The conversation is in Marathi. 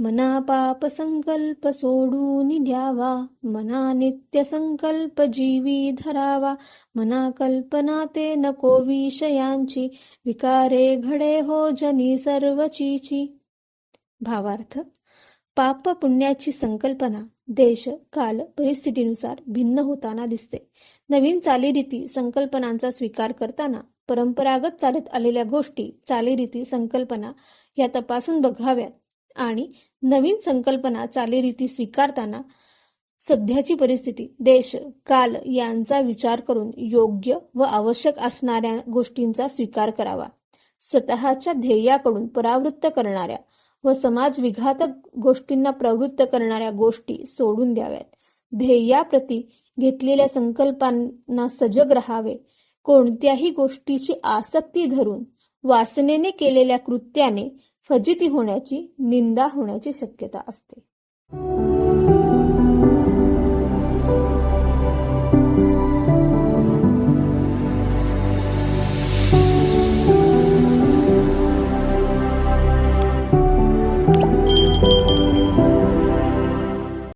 मना पाप संकल्प सोडून द्यावा मना नित्य संकल्प जीवी धरावा मना कल्पना ते नको विषयांची विकारे घडे हो जनी सर्वचीची. भावार्थ पाप पुण्याची संकल्पना देश काल परिस्थितीनुसार भिन्न होताना दिसते. नवीन चालीरीती संकल्पनांचा स्वीकार करताना परंपरागत चालत आलेल्या गोष्टी चालीरीती संकल्पना या तपासून बघाव्यात. आणि नवीन संकल्पना चालीरीती स्वीकारताना सध्याची परिस्थिती देश काल यांचा विचार करून योग्य व आवश्यक असणाऱ्या गोष्टींचा स्वीकार करावा. स्वतःच्या ध्येयाकडून परावृत्त करणाऱ्या व समाज विघातक गोष्टींना प्रवृत्त करणाऱ्या गोष्टी सोडून द्याव्यात. ध्येयाप्रती घेतलेल्या संकल्पांना सजग राहावे. कोणत्याही गोष्टीची आसक्ती धरून वासनेने केलेल्या कृत्याने फजिती होण्याची निंदा होण्याची शक्यता असते.